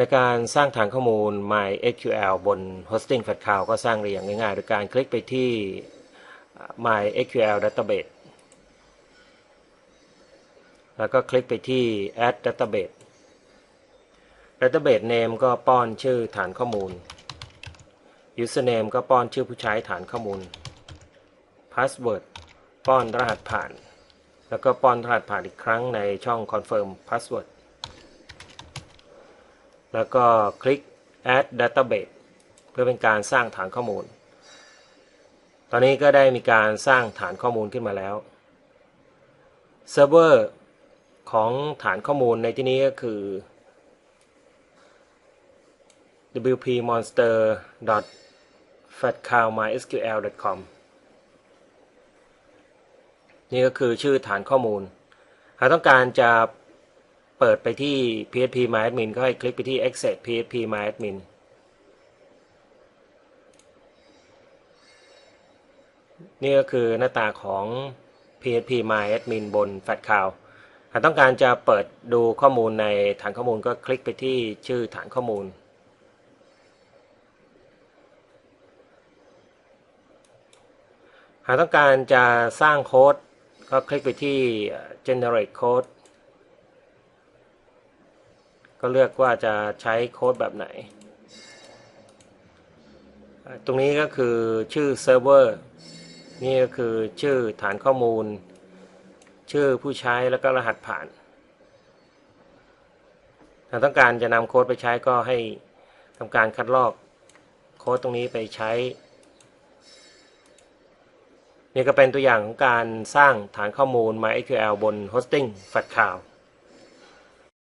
ในการสร้างฐานข้อมูล MySQL บน Hosting Fat Cloud ก็สร้างได้อย่างง่ายๆ โดยการคลิกไปที่ MySQL Database แล้วก็คลิกไปที่ Add Database Database Name ก็ป้อนชื่อฐานข้อมูล Username ก็ป้อนชื่อผู้ใช้ฐานข้อมูล Password ป้อนรหัสผ่าน แล้วก็ป้อนรหัสผ่านอีกครั้งในช่อง Confirm Password แล้วก็คลิก add database เพื่อเป็นการสร้างฐานข้อมูล ตอนนี้ก็ได้มีการสร้างฐานข้อมูลขึ้นมาแล้ว เซิร์ฟเวอร์ของฐานข้อมูลในที่นี้ก็คือ wpmonster.fatcalmysql.com นี่ก็คือชื่อฐานข้อมูล หากต้องการจะ เปิดไปที่ phpMyAdmin ก็ให้คลิกไปที่ access phpMyAdmin นี่ก็คือหน้าตาของ phpMyAdmin บน FatCloud หากต้องการจะเปิดดูข้อมูลในฐานข้อมูลก็คลิกไปที่ชื่อฐานข้อมูล หากต้องการจะสร้างโค้ดก็คลิกไปที่ generate code ก็เลือกว่าจะใช้โค้ดแบบไหน ตรงนี้ก็คือชื่อเซิร์ฟเวอร์นี่ก็คือชื่อฐานข้อมูล ชื่อผู้ใช้แล้วก็รหัสผ่าน ถ้าต้องการจะนำโค้ดไปใช้ก็ให้ทำการคัดลอกโค้ดตรงนี้ไปใช้ นี่ก็เป็นตัวอย่างของการสร้างฐานข้อมูล MySQL บน Hosting Fat Cloud